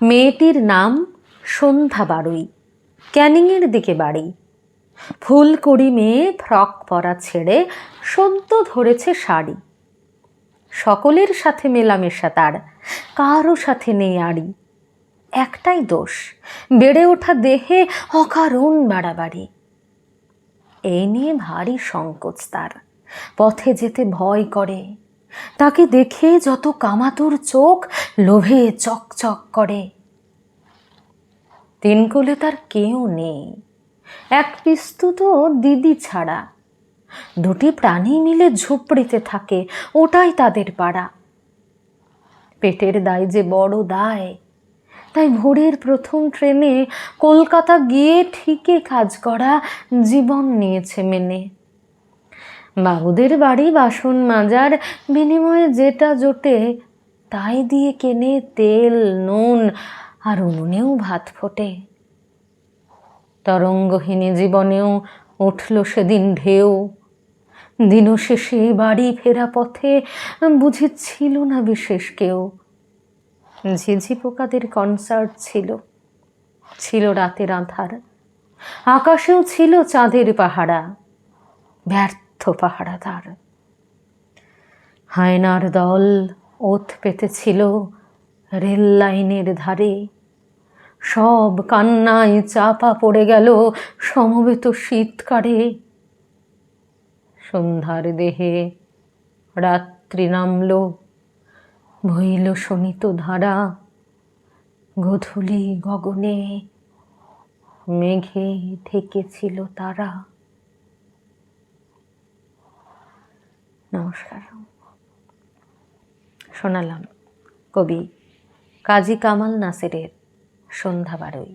মেয়েটির নাম সন্ধ্যা বাড়ুই ক্যানিংয়ের দিকে বাড়ি। ফুলকড়ি মেয়ে ফ্রক পরা ছেড়ে সদ্য ধরেছে শাড়ি। সকলের সাথে মেলামেশা তার কারও সাথে নেই আড়ি। একটাই দোষ, বেড়ে ওঠা দেহে অকারণ বাড়াবাড়ি। এই নিয়ে ভারী সংকোচ তার, পথে যেতে ভয় করে। তাকে দেখে যত কামাতুর চোখ লোভে চকচক করে। তিন কোলে তার কেউ নেই। এক পিস্তুত দিদি ছাড়া। দুটি প্রাণী মিলে ঝুপড়িতে থাকে, ওটাই তাদের পাড়া। পেটের দায় যে বড় দায়, তাই ভোরের প্রথম ট্রেনে কলকাতা গিয়ে ঠিকই কাজ করা জীবন নিয়েছে মেনে। বাবুদের বাড়ি বাসন মাজার, বিনিময়ে যেটা জোটে, তাই দিয়ে কেনে তেল, নুন আর উনুনেও ভাত ফোটে। তরঙ্গহীনী জীবনেও উঠল সেদিন ঢেউ। দিনও শেষে বাড়ি ফেরা পথে বুঝি ছিল না বিশেষ কেউ। ঝিঝি পোকাদের কনসার্ট ছিল। ছিল রাতের আধার। আকাশেও ছিল চাঁদের পাহারা। ব্যর্থ পাহারাদার হায়নার দল ওত পেতেছিল রেল লাইনের ধারে। সব কান্নায় চাপা পড়ে গেল সমবেত শীতকারে সন্ধ্যার দেহে রাত্রি নামল, বইল শোনিত ধারা, গধূলি গগনে মেঘে ঢেকেছিল তারা। নমস্কার। শোনালাম কবি কাজী কামাল নাসিরের সন্ধ্যা বারোই।